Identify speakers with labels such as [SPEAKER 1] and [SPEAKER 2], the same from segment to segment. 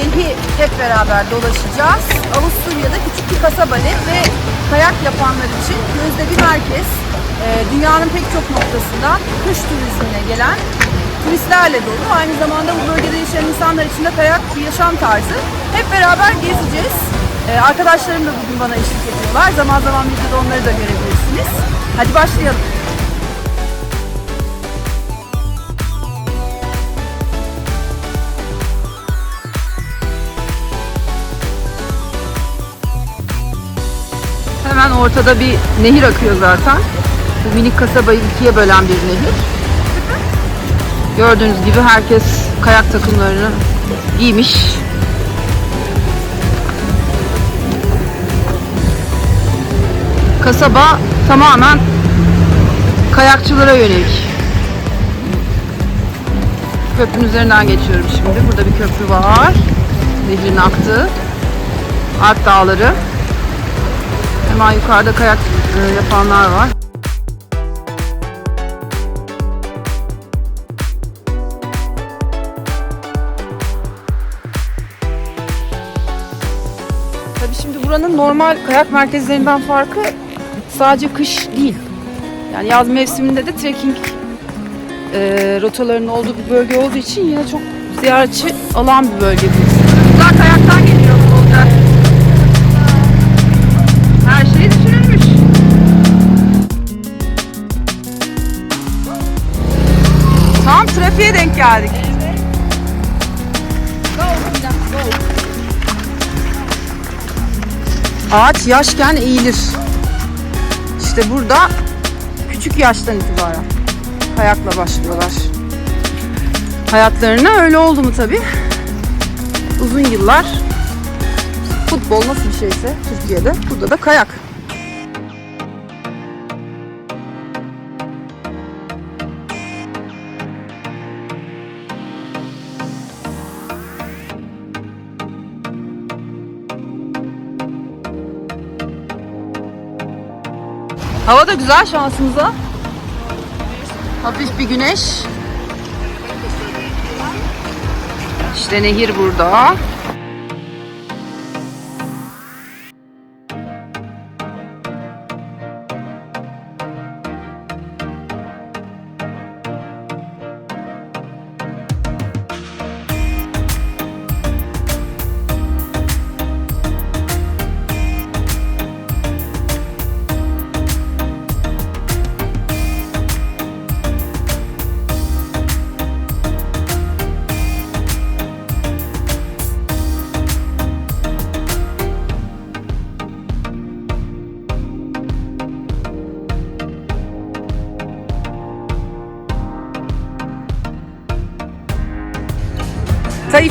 [SPEAKER 1] Lehi hep beraber dolaşacağız. Avusturya'da küçük bir kasaba Leh ve kayak yapanlar için gözde bir merkez. Ee, dünyanın pek çok noktasından kış turizmine gelen turistlerle dolu. Aynı zamanda bu bölgede yaşayan insanlar için de kayak bir yaşam tarzı. Hep beraber gezeceğiz. Ee, arkadaşlarım da bugün bana eşlik ediyorlar. Zaman zaman videoda onları da görebilirsiniz. Hadi başlayalım. Hemen ortada bir nehir akıyor zaten. Bu minik kasabayı ikiye bölen bir nehir. Gördüğünüz gibi herkes kayak takımlarını giymiş. Kasaba tamamen kayakçılara yönelik. Köprünün üzerinden geçiyorum şimdi. Burada bir köprü var. Nehrin aktığı. Alp dağları. Hemen yukarıda kayak e, yapanlar var. Tabii şimdi buranın normal kayak merkezlerinden farkı sadece kış değil. Yani yaz mevsiminde de trekking e, rotalarının olduğu bir bölge olduğu için yine çok ziyaretçi alan bir bölge burası. Güzel kayaktan geliyor trafiğe denk geldik. Ağaç yaşken eğilir. İşte burada küçük yaştan itibaren kayakla başlıyorlar. Hayatlarına öyle oldu mu tabii. Uzun yıllar futbol nasıl bir şeyse Türkiye'de burada da kayak. Hava da güzel şansımıza. Hafif bir güneş. İşte nehir burada.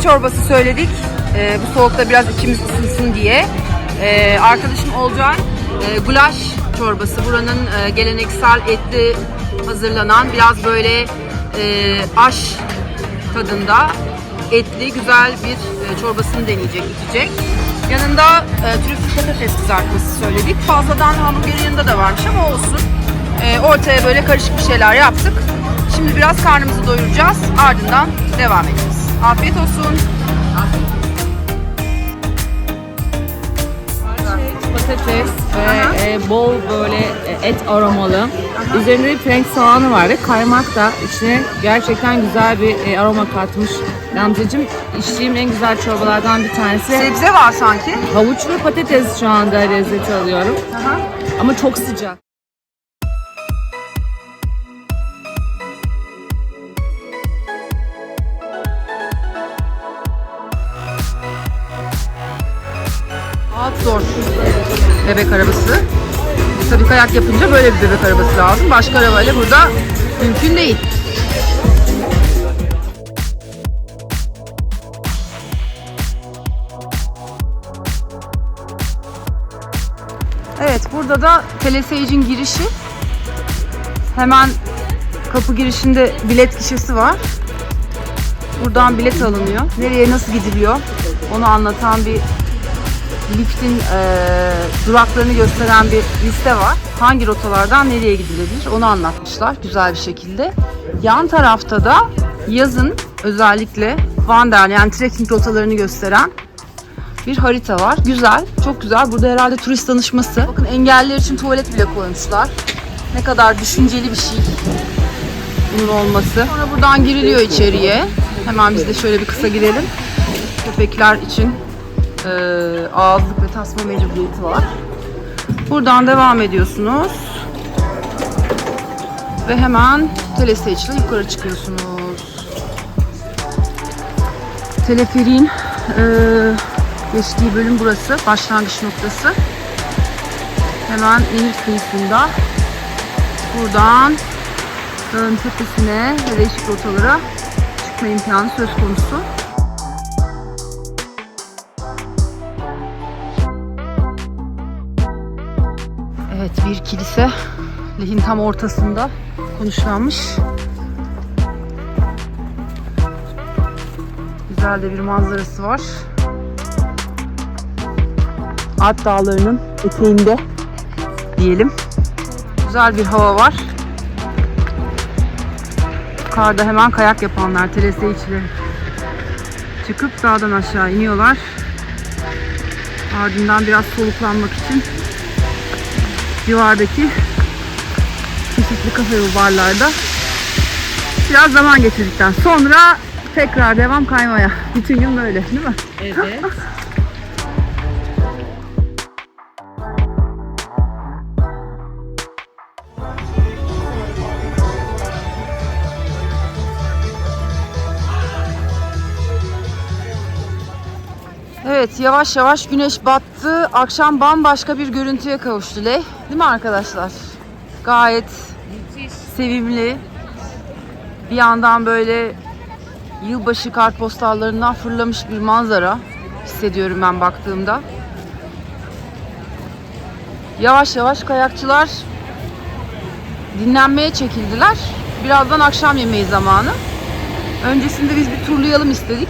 [SPEAKER 1] Çorbası söyledik. Ee, bu soğukta biraz içimiz ısınsın diye. Ee, arkadaşım Olcan e, gulaş çorbası. Buranın e, geleneksel etli hazırlanan biraz böyle e, aş tadında etli güzel bir e, çorbasını deneyecek, içecek. Yanında e, trüflü patates kızartması söyledik. Fazladan hamburgerin yanında da varmış ama olsun. E, ortaya böyle karışık bir şeyler yaptık. Şimdi biraz karnımızı doyuracağız. Ardından devam edeceğiz. Afiyet olsun.
[SPEAKER 2] patates ve e, bol böyle et aromalı. Üzerinde bir frenk soğanı var ve kaymak da içine gerçekten güzel bir e, aroma katmış. Gamzeciğim içtiğim en güzel çorbalardan bir tanesi.
[SPEAKER 1] Sebze var sanki.
[SPEAKER 2] Havuç ve patates şu anda lezzeti alıyorum.
[SPEAKER 1] Aha.
[SPEAKER 2] Ama çok sıcak.
[SPEAKER 1] Zor. Bebek arabası. Tabii kayak yapınca böyle bir bebek arabası lazım. Başka arabayla burada mümkün değil. Evet burada da Telesage'in girişi. Hemen kapı girişinde bilet kişisi var. Buradan bilet alınıyor. Nereye nasıl gidiliyor onu anlatan bir liftin eee, duraklarını gösteren bir liste var. Hangi rotalardan nereye gidilebilir onu anlatmışlar güzel bir şekilde. Yan tarafta da yazın özellikle Vandal yani trekking rotalarını gösteren bir harita var. Güzel, çok güzel. Burada herhalde turist danışması. Bakın engelliler için tuvalet bile koymuşlar. Ne kadar düşünceli bir şey bunun olması. Sonra buradan giriliyor içeriye. Hemen biz de şöyle bir kısa girelim. Köpekler için e, ağızlık ve tasma mecburiyeti var. Buradan devam ediyorsunuz. Ve hemen telestage'le yukarı çıkıyorsunuz. Teleferiğin e, geçtiği bölüm burası. Başlangıç noktası. Hemen nehir kıyısında. Buradan dağın tepesine ve değişik rotalara çıkma imkanı söz konusu. Evet bir kilise lehin tam ortasında konuşlanmış. Güzel de bir manzarası var. Alp dağlarının eteğinde diyelim. Güzel bir hava var. Yukarıda hemen kayak yapanlar, terese içleri çıkıp dağdan aşağı iniyorlar. Ardından biraz soluklanmak için civardaki çeşitli kafe ve barlarda biraz zaman geçirdikten sonra tekrar devam kaymaya. Bütün gün böyle değil mi?
[SPEAKER 2] Evet.
[SPEAKER 1] Evet yavaş yavaş güneş battı. Akşam bambaşka bir görüntüye kavuştu Ley. Değil mi arkadaşlar? Gayet sevimli. Bir yandan böyle yılbaşı kartpostallarından fırlamış bir manzara hissediyorum ben baktığımda. Yavaş yavaş kayakçılar dinlenmeye çekildiler. Birazdan akşam yemeği zamanı. Öncesinde biz bir turlayalım istedik.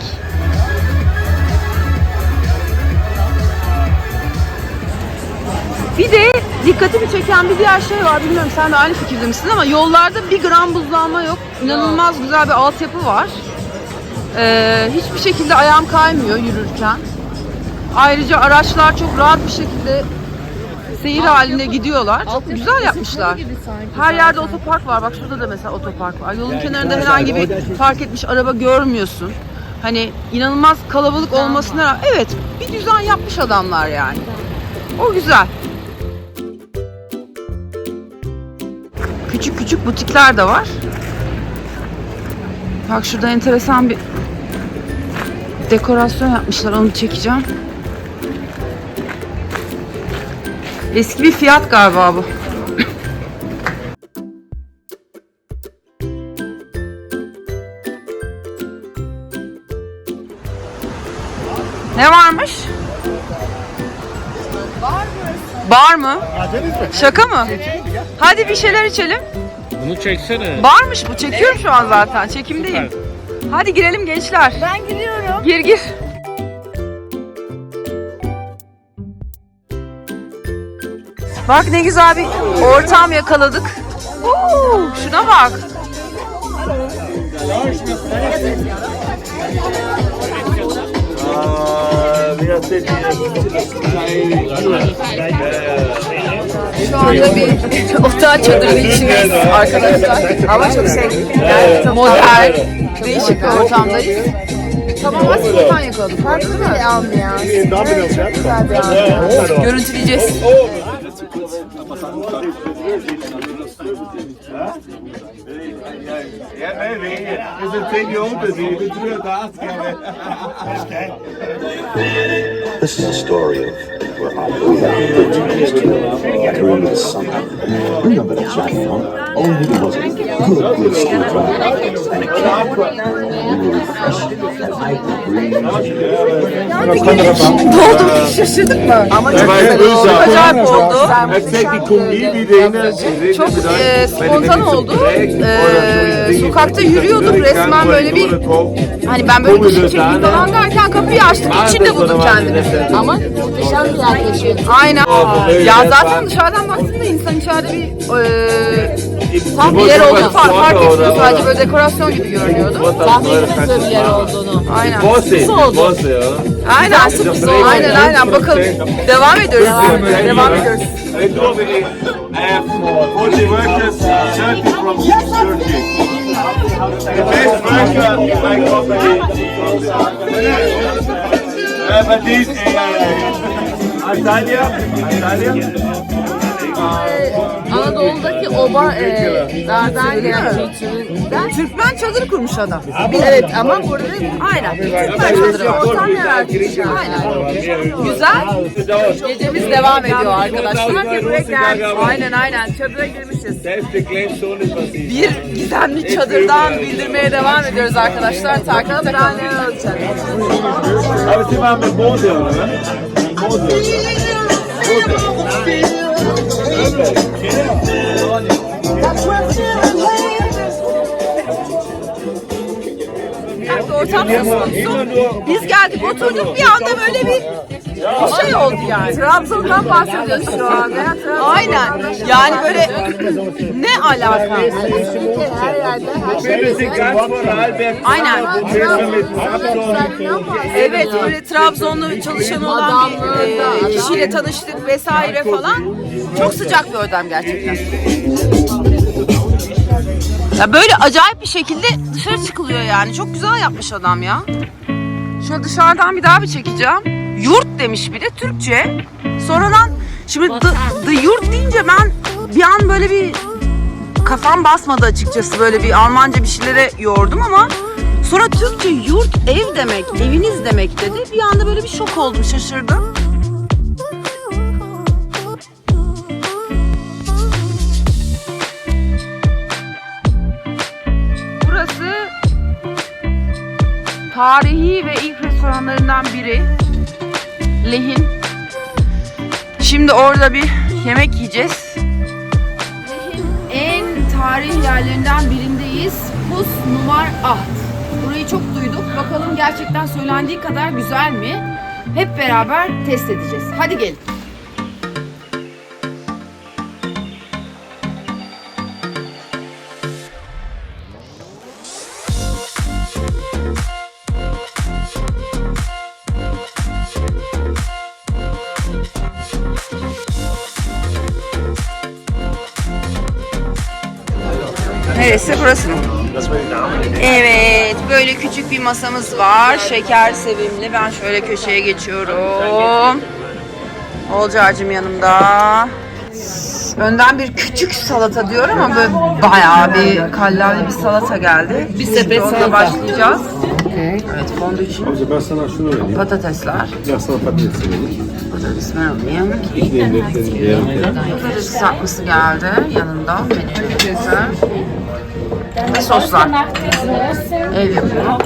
[SPEAKER 1] Bir de dikkatimi çeken bir diğer şey var. Bilmiyorum sen de aynı fikirde misin ama yollarda bir gram buzlanma yok. İnanılmaz güzel bir altyapı var. Ee, hiçbir şekilde ayağım kaymıyor yürürken. Ayrıca araçlar çok rahat bir şekilde seyir halinde gidiyorlar. Çok güzel yapmışlar. Her yerde otopark var. Bak şurada da mesela otopark var. Yolun kenarında herhangi bir park etmiş araba görmüyorsun. Hani inanılmaz kalabalık olmasına rağmen evet bir düzen yapmış adamlar yani. O güzel. Küçük küçük butikler de var. Bak şurada enteresan bir dekorasyon yapmışlar. Onu çekeceğim. Eski bir fiyat galiba bu. Ne varmış? Bar mı? Şaka mı? Hadi bir şeyler içelim.
[SPEAKER 3] Bunu çeksene.
[SPEAKER 1] Barmış bu. Çekiyorum şu an zaten. Çekimdeyim. Hadi girelim gençler. Ben giriyorum. Gir gir. Bak ne güzel bir ortam yakaladık. Oo, şuna bak. Şu anda bir otel çadırının içindeyiz arkadaşlar. Ama çok şey, yani modern, değişik bir ortamdayız. Tamamen spontan yakaladık. Farklı değil mi? Ambiyan. Güzel bir ambiyan. Görüntüleyeceğiz.
[SPEAKER 4] you you it.
[SPEAKER 5] This is a story of where I grew up during the summer. Remember that Jack Funk? Oh, he was a good, good driver and a cat. We were refreshed and I could breathe.
[SPEAKER 1] Doldum şaşırdık mı? Ama çok güzel oldu. Acayip oldu. Çok e, spontan oldu. E, sokakta yürüyorduk resmen böyle bir hani ben böyle dışarı çekeyim falan derken kapıyı açtık içinde buldum kendimi.
[SPEAKER 6] Ama muhteşem bir yer yaşıyorsun.
[SPEAKER 1] Aynen. Ya zaten dışarıdan baktığında insan içeride bir e, tam bir yer oluyor fa- fark etmiyor sadece böyle dekorasyon gibi görünüyordu.
[SPEAKER 2] Tahmin etmiyorum bir yer olduğunu.
[SPEAKER 1] Aynen.
[SPEAKER 2] Nasıl oldu?
[SPEAKER 4] Bossy, ya.
[SPEAKER 1] Aynen. Aynen aynen. Bakalım. Devam ediyoruz. Devam ediyoruz.
[SPEAKER 4] They do the 40 workers, 30 from Turkey. The best worker, my company. Uh, but uh, Antalya, Antalya.
[SPEAKER 2] Anadolu'daki oba e, gelen kültüründen
[SPEAKER 1] Türkmen çadır kurmuş adam.
[SPEAKER 2] Evet ama burada
[SPEAKER 1] Aynen. Türkmen çadırı
[SPEAKER 2] ortam yaratmış.
[SPEAKER 1] Aynen. Güzel. Gecemiz devam ediyor arkadaşlar. Aynen aynen. Çadıra girmişiz. Bir gizemli çadırdan bildirmeye devam ediyoruz arkadaşlar. Takipte kalın.
[SPEAKER 4] Abi siz var mı?
[SPEAKER 1] Ortam. Biz geldik oturduk bir anda böyle bir bir şey oldu yani. Trabzon'dan bahsediyoruz şu an. Aynen. Yani böyle ne alaka? Aynen. Evet böyle Trabzonlu çalışanı olan bir e, kişiyle tanıştık vesaire falan. Çok sıcak bir ortam gerçekten. Ya böyle acayip bir şekilde dışarı çıkılıyor yani. Çok güzel yapmış adam ya. Şöyle dışarıdan bir daha bir çekeceğim. Yurt demiş bir de Türkçe. Sonradan şimdi the, the yurt deyince ben bir an böyle bir kafam basmadı açıkçası. Böyle bir Almanca bir şeylere yordum ama sonra Türkçe yurt ev demek, eviniz demek dedi. Bir anda böyle bir şok oldum, şaşırdım. Burası tarihi ve ilk restoranlarından biri. Lehin. Şimdi orada bir yemek yiyeceğiz. En tarihi yerlerinden birindeyiz. Hus Numar Aht. Burayı çok duyduk. Bakalım gerçekten söylendiği kadar güzel mi? Hep beraber test edeceğiz. Hadi gelin. Burası mı? Evet, böyle küçük bir masamız var. Şeker sevimli. Ben şöyle köşeye geçiyorum. Olcaycığım yanımda. Önden bir küçük salata diyor ama böyle bayağı bir kallavi bir salata geldi. Bir
[SPEAKER 2] sepet salata.
[SPEAKER 1] başlayacağız. Evet, fondü için
[SPEAKER 4] Also ben sana şunu vereyim.
[SPEAKER 1] patatesler.
[SPEAKER 4] Ya sana patates vereyim.
[SPEAKER 1] Patates ben alayım.
[SPEAKER 4] İki de indirtlerim yarım.
[SPEAKER 1] Patates kızartması geldi yanında. Menümüzde. Ve soslar. Ev yapımı.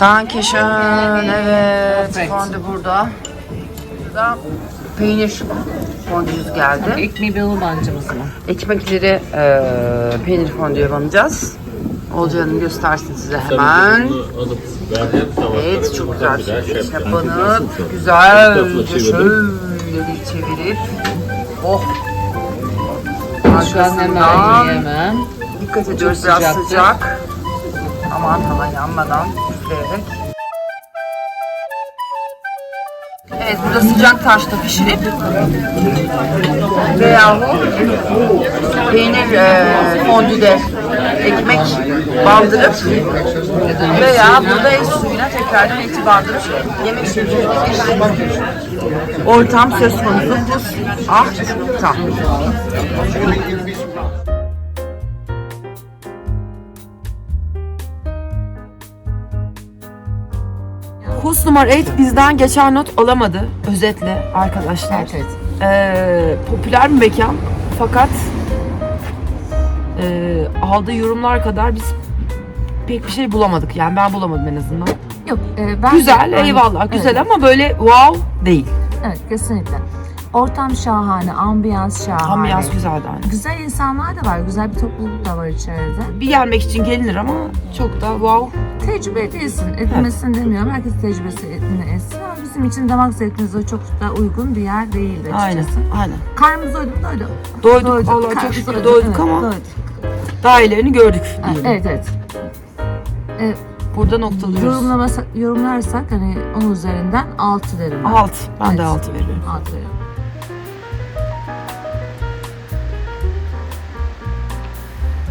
[SPEAKER 1] Dankeschön. Evet. Fondü burada. Burada peynir fondüyüz geldi.
[SPEAKER 2] ekmeği benim bancımız mı?
[SPEAKER 1] Ekmekleri eee peynir fondüye banacağız. Olcan'ın göstersin size hemen. Evet çok güzel bir banıp güzelce şöyle bir çevirip oh
[SPEAKER 2] Şu an hemen
[SPEAKER 1] arkasından
[SPEAKER 2] yiyemem.
[SPEAKER 1] dikkat ediyoruz biraz
[SPEAKER 2] sıcaktı.
[SPEAKER 1] sıcak. Aman hava yanmadan üfleyerek. Evet burada sıcak taşta pişirip veyahut peynir e, fondüde ekmek bandırıp veya burada et suyuna tekrardan eti bandırıp yemek şeklinde bir ortam söz konusu. Ah tam. Hus numar 8 bizden geçen not alamadı. Özetle arkadaşlar.
[SPEAKER 2] Evet.
[SPEAKER 1] Ee, popüler bir mekan fakat e, aldığı yorumlar kadar biz pek bir şey bulamadık. Yani ben bulamadım en azından.
[SPEAKER 6] Yok, e, ben
[SPEAKER 1] Güzel,
[SPEAKER 6] de-
[SPEAKER 1] eyvallah.
[SPEAKER 6] Evet,
[SPEAKER 1] Güzel ama böyle wow değil.
[SPEAKER 6] Evet, kesinlikle.
[SPEAKER 2] Ortam şahane, ambiyans şahane.
[SPEAKER 6] Ambiyans güzeldi hani.
[SPEAKER 2] Güzel insanlar da var, güzel bir topluluk da var içeride.
[SPEAKER 6] Bir gelmek için gelinir ama çok da wow.
[SPEAKER 2] Tecrübe edilsin, edilmesin demiyorum. Herkes tecrübesi ettiğini etsin ama bizim için damak zevkimize çok da uygun bir yer değildi
[SPEAKER 6] Aynen,
[SPEAKER 2] açıkçası.
[SPEAKER 6] aynen.
[SPEAKER 2] Karnımız doydu mu? Doydu.
[SPEAKER 6] Doyduk, Allah'a çok
[SPEAKER 2] Karnımız
[SPEAKER 6] şükür
[SPEAKER 2] doydu.
[SPEAKER 6] doyduk
[SPEAKER 2] Evet,
[SPEAKER 6] ama
[SPEAKER 2] doyduk.
[SPEAKER 6] daha ilerini gördük
[SPEAKER 2] Ha,
[SPEAKER 6] diyelim.
[SPEAKER 2] Evet, evet. Evet,
[SPEAKER 6] Burada noktalıyoruz.
[SPEAKER 2] yorumlamasa, yorumlarsak hani onun üzerinden 6 derim ben.
[SPEAKER 6] Alt. Ben de
[SPEAKER 2] Evet.
[SPEAKER 6] altı veriyorum.
[SPEAKER 2] 6 veriyorum.